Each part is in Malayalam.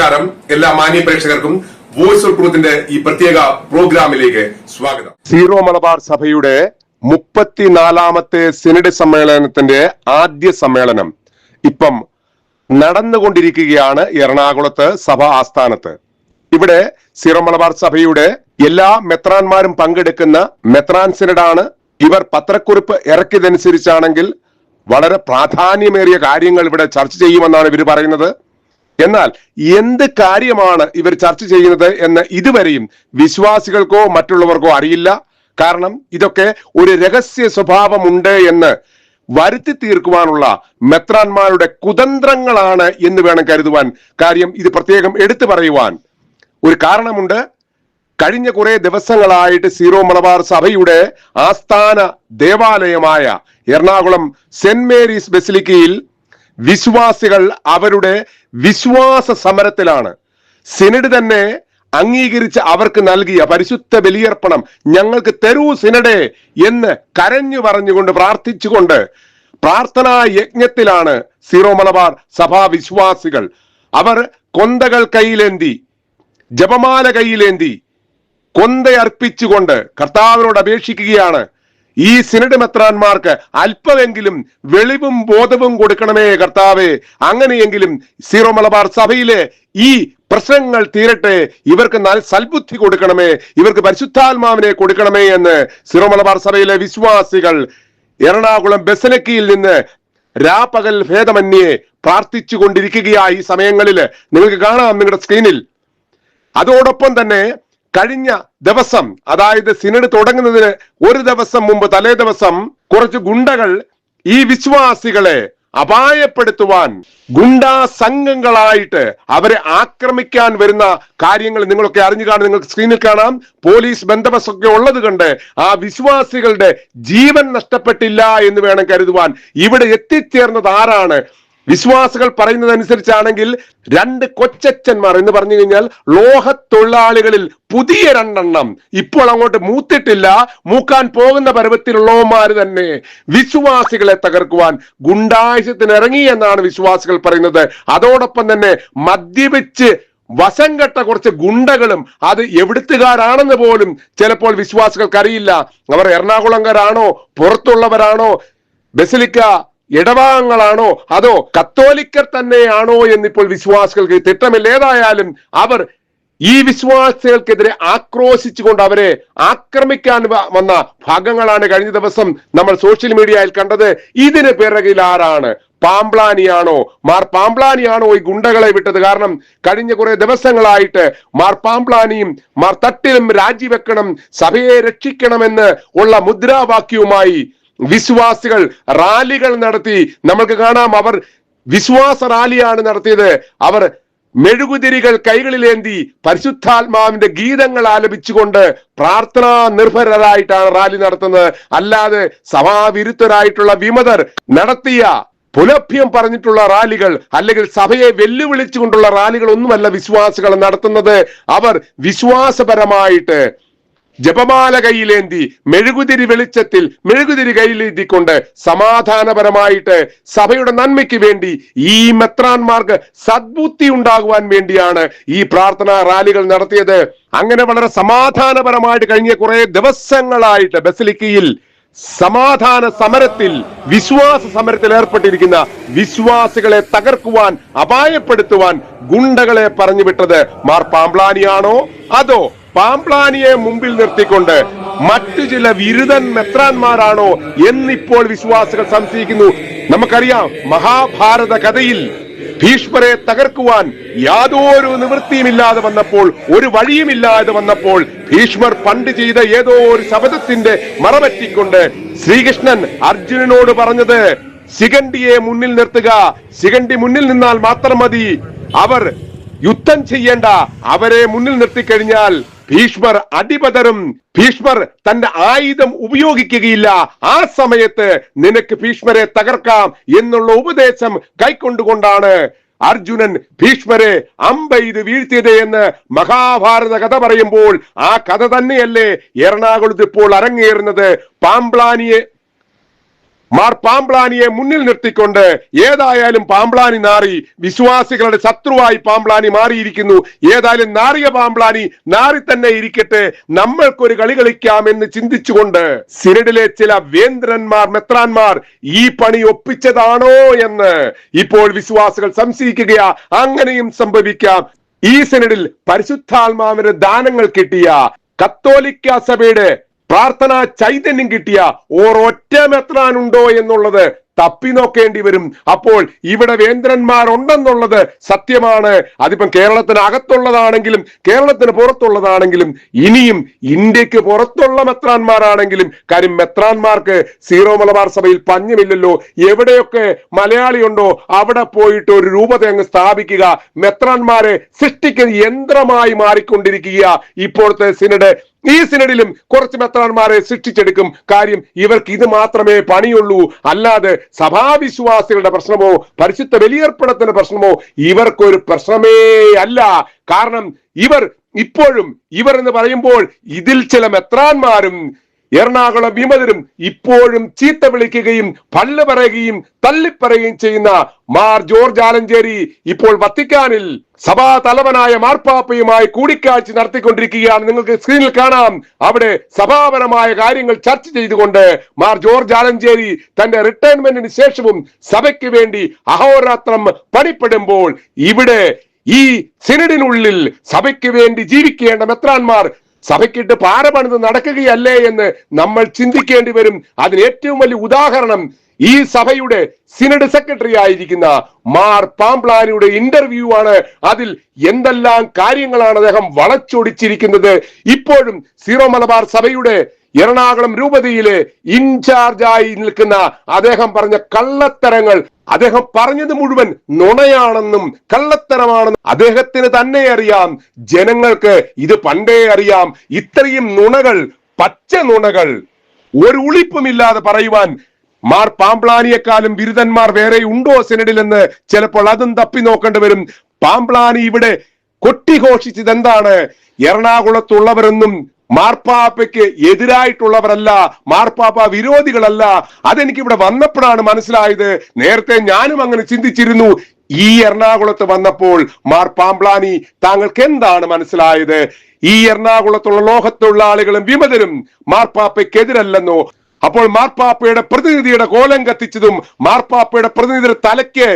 നമസ്കാരം. എല്ലാ മാന്യ പ്രേക്ഷകർക്കും വോയിസ് ഓഫ് ട്രൂത്തിന്റെ ഈ പ്രത്യേക പ്രോഗ്രാമിലേക്ക് സ്വാഗതം. സീറോ മലബാർ സഭയുടെ മുപ്പത്തിനാലാമത്തെ സിനഡ് സമ്മേളനത്തിന്റെ ആദ്യ സമ്മേളനം ഇപ്പം നടന്നുകൊണ്ടിരിക്കുകയാണ് എറണാകുളത്ത് സഭ ആസ്ഥാനത്ത്. ഇവിടെ സീറോ മലബാർ സഭയുടെ എല്ലാ മെത്രാന്മാരും പങ്കെടുക്കുന്ന മെത്രാൻ സിനഡാണ്. ഇവർ പത്രക്കുറിപ്പ് ഇറക്കിയതനുസരിച്ചാണെങ്കിൽ വളരെ പ്രാധാന്യമേറിയ കാര്യങ്ങൾ ഇവിടെ ചർച്ച ചെയ്യുമെന്നാണ് ഇവർ പറയുന്നത്. എന്നാൽ എന്ത് കാര്യമാണ് ഇവർ ചർച്ച ചെയ്യുന്നത് എന്ന് ഇതുവരെയും വിശ്വാസികൾക്കോ മറ്റുള്ളവർക്കോ അറിയില്ല. കാരണം ഇതൊക്കെ ഒരു രഹസ്യ സ്വഭാവമുണ്ട് എന്ന് വരുത്തി തീർക്കുവാനുള്ള മെത്രാന്മാരുടെ കുതന്ത്രങ്ങളാണ് എന്ന് വേണം കരുതുവാൻ. കാര്യം ഇത് പ്രത്യേകം എടുത്തു പറയുവാൻ. ഒരു കാരണമുണ്ട്. കഴിഞ്ഞ കുറെ ദിവസങ്ങളായിട്ട് സീറോ മലബാർ സഭയുടെ ആസ്ഥാന ദേവാലയമായ എറണാകുളം സെന്റ് മേരീസ് ബെസിലിക്കയിൽ വിശ്വാസികൾ അവരുടെ വിശ്വാസ സമരത്തിലാണ് സിനഡ് തന്നെ അംഗീകരിച്ച് അവർക്ക് നൽകിയ പരിശുദ്ധ ബലിയർപ്പണം ഞങ്ങൾക്ക് തരൂ സിനഡേ എന്ന് കരഞ്ഞു പറഞ്ഞുകൊണ്ട് പ്രാർത്ഥിച്ചുകൊണ്ട് പ്രാർത്ഥനാ യജ്ഞത്തിലാണ് സീറോ മലബാർ സഭാ വിശ്വാസികൾ. അവർ കൊന്തകൾ കയ്യിലേന്തി ജപമാല കയ്യിലേന്തി കൊന്തയർപ്പിച്ചുകൊണ്ട് കർത്താവിനോട് അപേക്ഷിക്കുകയാണ്. ഈ സിനഡ് മെത്രാന്മാർക്ക് അല്പമെങ്കിലും വെളിവും ബോധവും കൊടുക്കണമേ കർത്താവേ. അങ്ങനെയെങ്കിലും സീറോ മലബാർ സഭയിലെ ഈ പ്രശ്നങ്ങൾ തീരട്ടെ. ഇവർക്ക് സൽബുദ്ധി കൊടുക്കണമേ. ഇവർക്ക് പരിശുദ്ധാത്മാവിനെ കൊടുക്കണമേ എന്ന് സീറോ മലബാർ സഭയിലെ വിശ്വാസികൾ എറണാകുളം ബെസനക്കിയിൽ നിന്ന് രാപ്പകൽ ഭേദമന്യെ പ്രാർത്ഥിച്ചു കൊണ്ടിരിക്കുകയായി ഈ സമയങ്ങളിൽ. നിങ്ങൾക്ക് കാണാം നിങ്ങളുടെ സ്ക്രീനിൽ. അതോടൊപ്പം തന്നെ കഴിഞ്ഞ ദിവസം അതായത് സിനഡ് തുടങ്ങുന്നതിന് ഒരു ദിവസം മുമ്പ് തലേ ദിവസം കുറച്ച് ഗുണ്ടകൾ ഈ വിശ്വാസികളെ അപായപ്പെടുത്തുവാൻ ഗുണ്ടാ സംഘങ്ങളായിട്ട് അവരെ ആക്രമിക്കാൻ വരുന്ന കാര്യങ്ങൾ നിങ്ങളൊക്കെ അറിഞ്ഞു കാണും. നിങ്ങൾക്ക് സ്ക്രീനിൽ കാണാം. പോലീസ് ബന്ധപ്പെട്ടൊക്കെ ഉള്ളത് കണ്ട് ആ വിശ്വാസികളുടെ ജീവൻ നഷ്ടപ്പെട്ടില്ല എന്ന് വേണം കരുതുവാൻ. ഇവിടെ എത്തിച്ചേർന്നത് ആരാണ്? വിശ്വാസികൾ പറയുന്നതനുസരിച്ചാണെങ്കിൽ രണ്ട് കൊച്ചച്ഛന്മാർ എന്ന് പറഞ്ഞു കഴിഞ്ഞാൽ ലോഹത്തൊഴിലാളികളിൽ പുതിയ രണ്ടെണ്ണം. ഇപ്പോൾ അങ്ങോട്ട് മൂത്തിട്ടില്ല. മൂക്കാൻ പോകുന്ന പരുവത്തിലുള്ളവന്മാർ തന്നെ വിശ്വാസികളെ തകർക്കുവാൻ ഗുണ്ടായുസത്തിന് ഇറങ്ങി എന്നാണ് വിശ്വാസികൾ പറയുന്നത്. അതോടൊപ്പം തന്നെ മദ്യപിച്ച് വശം കെട്ട കുറച്ച് ഗുണ്ടകളും അത് എവിടുത്തുകാരാണെന്ന് പോലും ചിലപ്പോൾ വിശ്വാസികൾക്കറിയില്ല. അവർ എറണാകുളംകാരാണോ പുറത്തുള്ളവരാണോ ബസിലിക്ക ഇടവാങ്ങളാണോ അതോ കത്തോലിക്കർ തന്നെയാണോ എന്നിപ്പോൾ വിശ്വാസികൾക്ക് തിട്ടമില്ല? ഏതായാലും അവർ ഈ വിശ്വാസികൾക്കെതിരെ ആക്രോശിച്ചുകൊണ്ട് അവരെ ആക്രമിക്കാൻ വന്ന ഭാഗങ്ങളാണ് കഴിഞ്ഞ ദിവസം നമ്മൾ സോഷ്യൽ മീഡിയയിൽ കണ്ടത്. ഇതിന് പിറകിൽ ആരാണ്? പാംപ്ലാനിയാണോ? മാർ പാംപ്ലാനിയാണോ ഈ ഗുണ്ടകളെ വിട്ടത്? കാരണം കഴിഞ്ഞ കുറെ ദിവസങ്ങളായിട്ട് മാർ പാംപ്ലാനിയും മാർ തട്ടിലും രാജിവെക്കണം സഭയെ രക്ഷിക്കണമെന്ന് ഉള്ള മുദ്രാവാക്യവുമായി വിശ്വാസികൾ റാലികൾ നടത്തി. നമുക്ക് കാണാം അവർ വിശ്വാസ റാലിയാണ് നടത്തിയത്. അവർ മെഴുകുതിരികൾ കൈകളിലേന്തി പരിശുദ്ധാത്മാവിന്റെ ഗീതങ്ങൾ ആലപിച്ചുകൊണ്ട് പ്രാർത്ഥനാ നിർഭരരായിട്ടാണ് റാലി നടത്തുന്നത്. അല്ലാതെ സഭാവിരുദ്ധരായിട്ടുള്ള വിമതർ നടത്തിയ പുലഭ്യം പറഞ്ഞിട്ടുള്ള റാലികൾ അല്ലെങ്കിൽ സഭയെ വെല്ലുവിളിച്ചുകൊണ്ടുള്ള റാലികൾ ഒന്നുമല്ല വിശ്വാസികൾ നടത്തുന്നത്. അവർ വിശ്വാസപരമായിട്ട് ജപമാല കയ്യിലേന്തി മെഴുകുതിരി വെളിച്ചത്തിൽ മെഴുകുതിരി കയ്യിലേന്തിക്കൊണ്ട് സമാധാനപരമായിട്ട് സഭയുടെ നന്മയ്ക്ക് വേണ്ടി ഈ മെത്രാന്മാർക്ക് സദ്ബുദ്ധി ഉണ്ടാകുവാൻ വേണ്ടിയാണ് ഈ പ്രാർത്ഥനാ റാലികൾ നടത്തിയത്. അങ്ങനെ വളരെ സമാധാനപരമായിട്ട് കഴിഞ്ഞ കുറെ ദിവസങ്ങളായിട്ട് ബസലിക്കയിൽ സമാധാന സമരത്തിൽ വിശ്വാസ സമരത്തിൽ ഏർപ്പെട്ടിരിക്കുന്ന വിശ്വാസികളെ തകർക്കുവാൻ അപായപ്പെടുത്തുവാൻ ഗുണ്ടകളെ പറഞ്ഞു വിട്ടത് മാർ പാംപ്ലാനിയാണോ അതോ പാംപ്ലാനിയെ മുമ്പിൽ നിർത്തിക്കൊണ്ട് മറ്റു ചില വിരുദൻ മെത്രാന്മാരാണോ എന്നിപ്പോൾ വിശ്വാസികൾ സംശയിക്കുന്നു. നമുക്കറിയാം മഹാഭാരത കഥയിൽ ഭീഷ്മരെ തകർക്കുവാൻ യാതൊരു നിവൃത്തിയുമില്ലാതെ വന്നപ്പോൾ ഒരു വഴിയുമില്ലാതെ വന്നപ്പോൾ ഭീഷ്മർ പണ്ട് ചെയ്ത ഏതോ ഒരു ശബദത്തിന്റെ മറപറ്റിക്കൊണ്ട് ശ്രീകൃഷ്ണൻ അർജുനനോട് പറഞ്ഞത് സിഗണ്ടിയെ മുന്നിൽ നിർത്തുക. സിഗണ്ടി മുന്നിൽ നിന്നാൽ മാത്രം മതി. അവർ യുദ്ധം ചെയ്യേണ്ട. അവരെ മുന്നിൽ നിർത്തിക്കഴിഞ്ഞാൽ ഭീഷ്മർ അടിപതരും ഭീഷ്മർ തന്റെ ആയുധം ഉപയോഗിക്കുകയില്ല. ആ സമയത്ത് നിനക്ക് ഭീഷ്മരെ തകർക്കാം എന്നുള്ള ഉപദേശം കൈക്കൊണ്ടുകൊണ്ടാണ് അർജുനൻ ഭീഷ്മരെ അമ്പെയ്ത് വീഴ്ത്തിയത് എന്ന് മഹാഭാരത കഥ പറയുമ്പോൾ ആ കഥ തന്നെയല്ലേ എറണാകുളത്ത് ഇപ്പോൾ അരങ്ങേറുന്നത്. പാംപ്ലാനിയെ മാർ പാമ്പ്ലാനിയെ മുന്നിൽ നിർത്തിക്കൊണ്ട് ഏതായാലും പാമ്പ്ലാനി നാറി വിശ്വാസികളുടെ ശത്രുവായി പാമ്പ്ലാനി മാറിയിരിക്കുന്നു. ഏതായാലും നാറിയ പാമ്പ്ലാനി നാറി തന്നെ ഇരിക്കട്ടെ. നമ്മൾക്കൊരു കളി കളിക്കാം എന്ന് ചിന്തിച്ചുകൊണ്ട് സിനഡിലെ ചില വേന്ദ്രന്മാർ മെത്രാന്മാർ ഈ പണി ഒപ്പിച്ചതാണോ എന്ന് ഇപ്പോൾ വിശ്വാസികൾ സംശയിക്കുകയാ. അങ്ങനെയും സംഭവിക്കാം. ഈ സിനഡിൽ പരിശുദ്ധാത്മാവിന് ദാനങ്ങൾ കിട്ടിയ കത്തോലിക്ക സഭയുടെ പ്രാർത്ഥനാ ചൈതന്യം കിട്ടിയ ഓരൊറ്റ മെത്രാനുണ്ടോ എന്നുള്ളത് തപ്പി നോക്കേണ്ടി വരും. അപ്പോൾ ഇവിടെ വേന്ദ്രന്മാർ ഉണ്ടെന്നുള്ളത് സത്യമാണ്. അതിപ്പം കേരളത്തിന് അകത്തുള്ളതാണെങ്കിലും കേരളത്തിന് പുറത്തുള്ളതാണെങ്കിലും ഇനിയും ഇന്ത്യയ്ക്ക് പുറത്തുള്ള മെത്രാന്മാരാണെങ്കിലും കാര്യം മെത്രാന്മാർക്ക് സീറോ മലബാർ സഭയിൽ പഞ്ഞമില്ലല്ലോ. എവിടെയൊക്കെ മലയാളിയുണ്ടോ അവിടെ പോയിട്ട് ഒരു രൂപത അങ്ങ് സ്ഥാപിക്കുക. മെത്രാന്മാരെ സൃഷ്ടിക്കുന്ന യന്ത്രമായി മാറിക്കൊണ്ടിരിക്കുക. ഇപ്പോഴത്തെ സിനഡ് ഈ സിനഡിലും കുറച്ച് മെത്രാന്മാരെ സൃഷ്ടിച്ചെടുക്കും. കാര്യം ഇവർക്ക് ഇത് മാത്രമേ പണിയുള്ളൂ. അല്ലാതെ സഭാവിശ്വാസികളുടെ പ്രശ്നമോ പരിശുദ്ധ ബലിയർപ്പണത്തിന്റെ പ്രശ്നമോ ഇവർക്കൊരു പ്രശ്നമേ അല്ല. കാരണം ഇവർ ഇപ്പോഴും ഇവർ എന്ന് പറയുമ്പോൾ ഇതിൽ ചില മെത്രാന്മാരും എറണാകുളം വിമതരും ഇപ്പോഴും ചീത്ത വിളിക്കുകയും പള്ളു പറയുകയും തള്ളിപ്പറയുകയും ചെയ്യുന്ന മാർ ജോർജ് ആലഞ്ചേരി ഇപ്പോൾ വത്തിക്കാനിൽ സഭാ തലവനായ മാർപ്പാപ്പയുമായി കൂടിക്കാഴ്ച നടത്തിക്കൊണ്ടിരിക്കുകയാണ്. നിങ്ങൾക്ക് സ്ക്രീനിൽ കാണാം. അവിടെ സഭാപരമായ കാര്യങ്ങൾ ചർച്ച ചെയ്തുകൊണ്ട് മാർ ജോർജ് ആലഞ്ചേരി തന്റെ റിട്ടയർമെന്റിന് ശേഷവും സഭയ്ക്ക് വേണ്ടി അഹോരാത്രം പണിപ്പെടുമ്പോൾ ഇവിടെ ഈ സിനഡിനുള്ളിൽ സഭയ്ക്ക് വേണ്ടി ജീവിക്കേണ്ട മെത്രാന്മാർ സഭയ്ക്കിട്ട് പാരപണിത് നടക്കുകയല്ലേ എന്ന് നമ്മൾ ചിന്തിക്കേണ്ടി വരും. അതിന് ഏറ്റവും വലിയ ഉദാഹരണം ഈ സഭയുടെ സിനഡ് സെക്രട്ടറി ആയിരിക്കുന്ന മാർ പാംപ്ലാനിയുടെ ഇന്റർവ്യൂ ആണ്. അതിൽ എന്തെല്ലാം കാര്യങ്ങളാണ് അദ്ദേഹം വളച്ചൊടിച്ചിരിക്കുന്നത്. ഇപ്പോഴും സീറോ മലബാർ സഭയുടെ എറണാകുളം രൂപതയിലെ ഇൻചാർജായി നിൽക്കുന്ന അദ്ദേഹം പറഞ്ഞ കള്ളത്തരങ്ങൾ അദ്ദേഹം പറഞ്ഞത് മുഴുവൻ നുണയാണെന്നും കള്ളത്തരമാണെന്നും അദ്ദേഹത്തിന് തന്നെ അറിയാം. ജനങ്ങൾക്ക് ഇത് പണ്ടേ അറിയാം. ഇത്രയും നുണകൾ പച്ച നുണകൾ ഒരു ഉളിപ്പുമില്ലാതെ പറയുവാൻ മാർ പാമ്പ്ലാനിയെക്കാളും ബിരുദന്മാർ വേറെ ഉണ്ടോ സെനഡിൽ സെനഡിലെന്ന് ചിലപ്പോൾ അതും തപ്പി നോക്കേണ്ടി വരും. പാമ്പ്ലാനി ഇവിടെ കൊട്ടിഘോഷിച്ചത് എന്താണ് എറണാകുളത്തുള്ളവരൊന്നും മാർപ്പാപ്പയ്ക്ക് എതിരായിട്ടുള്ളവരല്ല മാർപ്പാപ്പ വിരോധികളല്ല. അതെനിക്ക് ഇവിടെ വന്നപ്പോഴാണ് മനസ്സിലായത്. നേരത്തെ ഞാനും അങ്ങനെ ചിന്തിച്ചിരുന്നു. ഈ എറണാകുളത്ത് വന്നപ്പോൾ മാർ പാമ്പ്ലാനി താങ്കൾക്ക് എന്താണ് മനസ്സിലായത്? ഈ എറണാകുളത്തുള്ള ലോകത്തുള്ള ആളുകളും വിമതരും മാർപ്പാപ്പയ്ക്കെതിരല്ലെന്നോ? അപ്പോൾ മാർപ്പാപ്പയുടെ പ്രതിനിധിയുടെ കോലം കത്തിച്ചതും മാർപ്പാപ്പയുടെ പ്രതിനിധിയുടെ തലയ്ക്ക്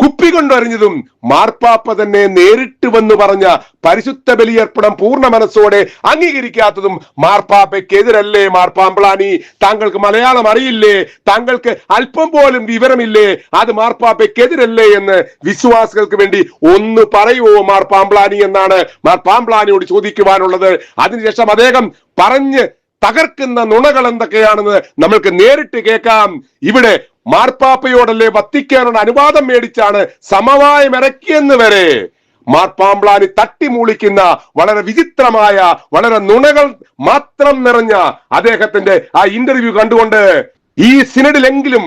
കുപ്പി കൊണ്ടറിഞ്ഞതും മാർപ്പാപ്പ തന്നെ നേരിട്ട് വന്ന് പറഞ്ഞ പരിശുദ്ധ ബലിയർപ്പണം പൂർണ മനസ്സോടെ അംഗീകരിക്കാത്തതും മാർപ്പാപ്പയ്ക്കെതിരല്ലേ മാർപ്പാമ്പളാനി? താങ്കൾക്ക് മലയാളം അറിയില്ലേ? താങ്കൾക്ക് അല്പം പോലും വിവരമില്ലേ? അത് മാർപ്പാപ്പയ്ക്കെതിരല്ലേ എന്ന് വിശ്വാസികൾക്ക് വേണ്ടി ഒന്ന് പറയുവോ മാർപ്പാമ്പളാനി എന്നാണ് മാർപ്പാമ്പളാനിയോട് ചോദിക്കുവാനുള്ളത്. അതിനുശേഷം അദ്ദേഹം പറഞ്ഞ് തകർക്കുന്ന നുണകൾ എന്തൊക്കെയാണെന്ന് നമ്മൾക്ക് നേരിട്ട് കേൾക്കാം. ഇവിടെ മാർപ്പാപ്പയോടല്ലേ വത്തിക്കാനുള്ള അനുവാദം മേടിച്ചാണ് സമവായം ഇറക്കിയെന്ന് വരെ. മാർപ്പാമ്പ്ലാനി തട്ടിമൂളിക്കുന്ന വളരെ വിചിത്രമായ വളരെ നുണകൾ മാത്രം നിറഞ്ഞ അദ്ദേഹത്തിന്റെ ആ ഇന്റർവ്യൂ കണ്ടുകൊണ്ട് ഈ സിനഡിലെങ്കിലും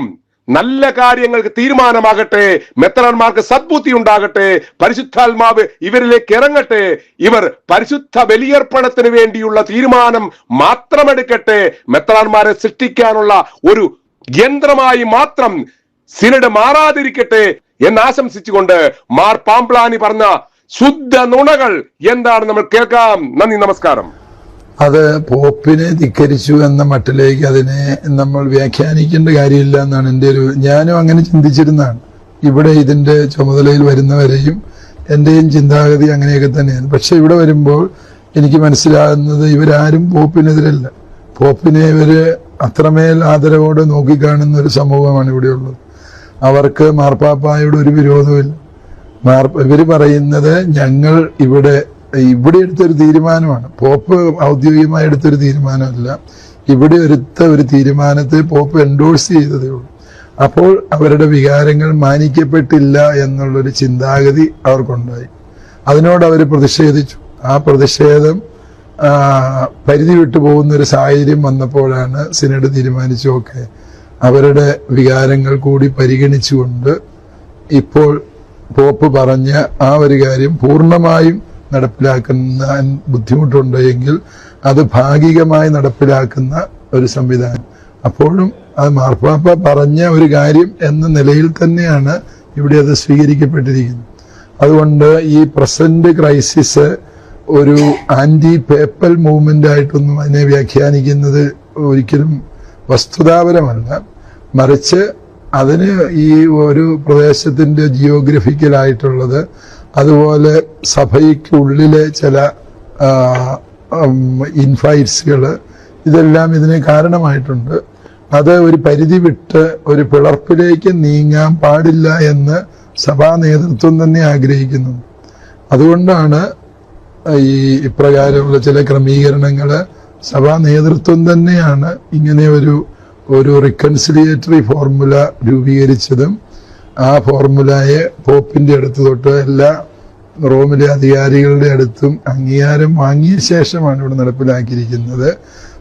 നല്ല കാര്യങ്ങൾക്ക് തീരുമാനമാകട്ടെ മെത്രാൻമാർക്ക് സദ്ബുദ്ധി ഉണ്ടാകട്ടെ പരിശുദ്ധാത്മാവ് ഇവരിലേക്ക് ഇറങ്ങട്ടെ ഇവർ പരിശുദ്ധ ബലിയർപ്പണത്തിന് വേണ്ടിയുള്ള തീരുമാനം മാത്രമെടുക്കട്ടെ മെത്തറാന്മാരെ സൃഷ്ടിക്കാനുള്ള ഒരു യന്ത്രമായി മാത്രം സിനഡ് മാറാതിരിക്കട്ടെ എന്ന് ആശംസിച്ചുകൊണ്ട് മാർ പാംപ്ലാനി പറഞ്ഞ ശുദ്ധ നുണകൾ എന്താണ് നമ്മൾ കേൾക്കാം. നന്ദി നമസ്കാരം. അത് പോപ്പിനെ ധിക്കരിച്ചു എന്ന മട്ടിലേക്ക് അതിനെ നമ്മൾ വ്യാഖ്യാനിക്കേണ്ട കാര്യമില്ല എന്നാണ് എന്റെ ഒരു ഞാനും അങ്ങനെ ചിന്തിച്ചിരുന്നതാണ്. ഇവിടെ ഇതിന്റെ ചുമതലയിൽ വരുന്നവരെയും എന്റെയും ചിന്താഗതി അങ്ങനെയൊക്കെ തന്നെയാണ്. പക്ഷെ ഇവിടെ വരുമ്പോൾ എനിക്ക് മനസ്സിലാകുന്നത് ഇവരാരും പോപ്പിനെതിരല്ല. പോപ്പിനെ ഇവർ അത്രമേൽ ആദരവോടെ നോക്കിക്കാണുന്ന ഒരു സമൂഹമാണ് ഇവിടെയുള്ളത്. അവർക്ക് മാർപ്പാപ്പായോട് ഒരു വിരോധമില്ല മാർ ഇവർ പറയുന്നത് ഞങ്ങൾ ഇവിടെ ഇവിടെ എടുത്തൊരു തീരുമാനമാണ്. പോപ്പ് ഔദ്യോഗികമായി എടുത്തൊരു തീരുമാനമല്ല. ഇവിടെ എടുത്ത ഒരു തീരുമാനത്തെ പോപ്പ് എൻഡോഴ്സ് ചെയ്തതേ ഉള്ളൂ. അപ്പോൾ അവരുടെ വികാരങ്ങൾ മാനിക്കപ്പെട്ടില്ല എന്നുള്ളൊരു ചിന്താഗതി അവർക്കുണ്ടായി. അതിനോട് അവർ പ്രതിഷേധിച്ചു. ആ പ്രതിഷേധം പരിധി വിട്ടു പോകുന്ന ഒരു സാഹചര്യം വന്നപ്പോഴാണ് സിനഡ് തീരുമാനിച്ചു ഓക്കെ അവരുടെ വികാരങ്ങൾ കൂടി പരിഗണിച്ചുകൊണ്ട് ഇപ്പോൾ പോപ്പ് പറഞ്ഞ ആ ഒരു കാര്യം പൂർണമായും നടപ്പിലാക്കുന്ന ബുദ്ധിമുട്ടുണ്ട് എങ്കിൽ അത് ഭാഗികമായി നടപ്പിലാക്കുന്ന ഒരു സംവിധാനം. അപ്പോഴും അത് മാർപ്പാപ്പ പറഞ്ഞ ഒരു കാര്യം എന്ന നിലയിൽ തന്നെയാണ് ഇവിടെ അത് സ്വീകരിക്കപ്പെട്ടിരിക്കുന്നത്. അതുകൊണ്ട് ഈ പ്രസന്റ് ക്രൈസിസ് ഒരു ആന്റി പേപ്പൽ മൂവ്മെന്റ് ആയിട്ടൊന്നും അതിനെ വ്യാഖ്യാനിക്കുന്നത് ഒരിക്കലും വസ്തുതാപരമല്ല. മറിച്ച് അതിന് ഈ ഒരു പ്രദേശത്തിന്റെ ജിയോഗ്രഫിക്കലായിട്ടുള്ളത് അതുപോലെ സഭയ്ക്കുള്ളിലെ ചില ഇൻഫൈറ്റ്സുകൾ ഇതെല്ലാം ഇതിന് കാരണമായിട്ടുണ്ട്. അത് ഒരു പരിധി വിട്ട് ഒരു പിളർപ്പിലേക്ക് നീങ്ങാൻ പാടില്ല എന്ന് സഭാ നേതൃത്വം തന്നെ ആഗ്രഹിക്കുന്നു. അതുകൊണ്ടാണ് ഈ ഇപ്രകാരമുള്ള ചില ക്രമീകരണങ്ങൾ സഭാ നേതൃത്വം തന്നെയാണ് ഇങ്ങനെ ഒരു ഒരു റിക്കൺസിലിയേറ്ററി ഫോർമുല രൂപീകരിച്ചതും ആ ഫോർമുലയെ പോപ്പിന്റെ അടുത്ത് തൊട്ട് എല്ലാ റോമിലെ അധികാരികളുടെ അടുത്തും അംഗീകാരം വാങ്ങിയ ശേഷമാണ് ഇവിടെ നടപ്പിലാക്കിയിരിക്കുന്നത്.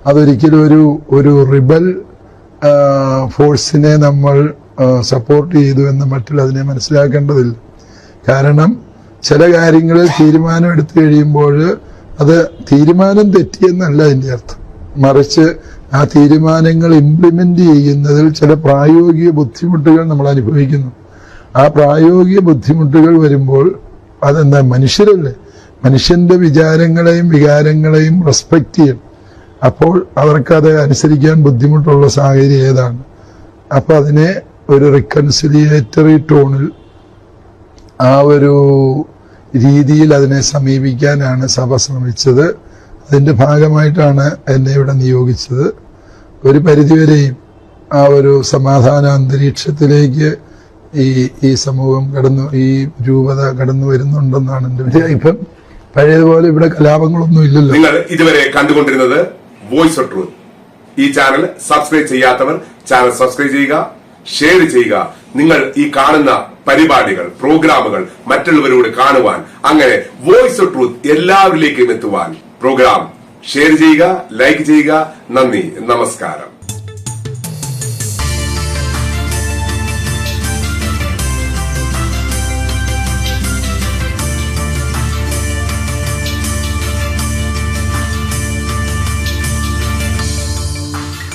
അതൊരിക്കലും ഒരു ഒരു റിബൽ ഫോഴ്സിനെ നമ്മൾ സപ്പോർട്ട് ചെയ്തു എന്ന് മറ്റുള്ള അതിനെ മനസ്സിലാക്കേണ്ടതില്ല. കാരണം ചില കാര്യങ്ങളിൽ തീരുമാനം എടുത്തു കഴിയുമ്പോൾ അത് തീരുമാനം തെറ്റിയെന്നല്ല അതിന്റെ അർത്ഥം. മറിച്ച് ആ തീരുമാനങ്ങൾ ഇംപ്ലിമെന്റ് ചെയ്യുന്നതിൽ ചില പ്രായോഗിക ബുദ്ധിമുട്ടുകൾ നമ്മൾ അനുഭവിക്കുന്നു. ആ പ്രായോഗിക ബുദ്ധിമുട്ടുകൾ വരുമ്പോൾ അതെന്താ? മനുഷ്യരല്ലേ? മനുഷ്യന്റെ വിചാരങ്ങളെയും വികാരങ്ങളെയും റെസ്പെക്ട് ചെയ്യണം അപ്പോൾ അവർക്കത് അനുസരിക്കാൻ ബുദ്ധിമുട്ടുള്ള സാഹചര്യം ഏതാണ്? അപ്പോൾ അതിനെ ഒരു റിക്കൺസിലിയേറ്ററി ടോണിൽ ആ ഒരു രീതിയിൽ അതിനെ സമീപിക്കാനാണ് സഭ ശ്രമിച്ചത്. അതിന്റെ ഭാഗമായിട്ടാണ് എന്നെ ഇവിടെ നിയോഗിച്ചത്. ഒരു പരിധിവരെയും ആ ഒരു സമാധാന അന്തരീക്ഷത്തിലേക്ക് ഈ ഈ സമൂഹം കടന്നു ഈ രൂപത കടന്നു വരുന്നുണ്ടെന്നാണ് എന്റെ വിചാരം. ഇപ്പം പഴയതുപോലെ ഇവിടെ കലാപങ്ങളൊന്നും ഇല്ലല്ലോ. നിങ്ങൾ ഇതുവരെ കണ്ടുകൊണ്ടിരുന്നത് വോയിസ് ഓഫ് ട്രൂത്ത് ഈ ചാനൽ സബ്സ്ക്രൈബ് ചെയ്യാത്തവർ ചാനൽ സബ്സ്ക്രൈബ് ചെയ്യുക ഷെയർ ചെയ്യുക നിങ്ങൾ ഈ കാണുന്ന പരിപാടികൾ പ്രോഗ്രാമുകൾ മറ്റുള്ളവരോട് കാണുവാൻ അങ്ങനെ വോയിസ് ഓഫ് ട്രൂത്ത് എല്ലാവരിലേക്കും എത്തുവാൻ പ്രോഗ്രാം ഷെയർ ചെയ്യുക ലൈക്ക് ചെയ്യുക. നന്ദി. നമസ്കാരം.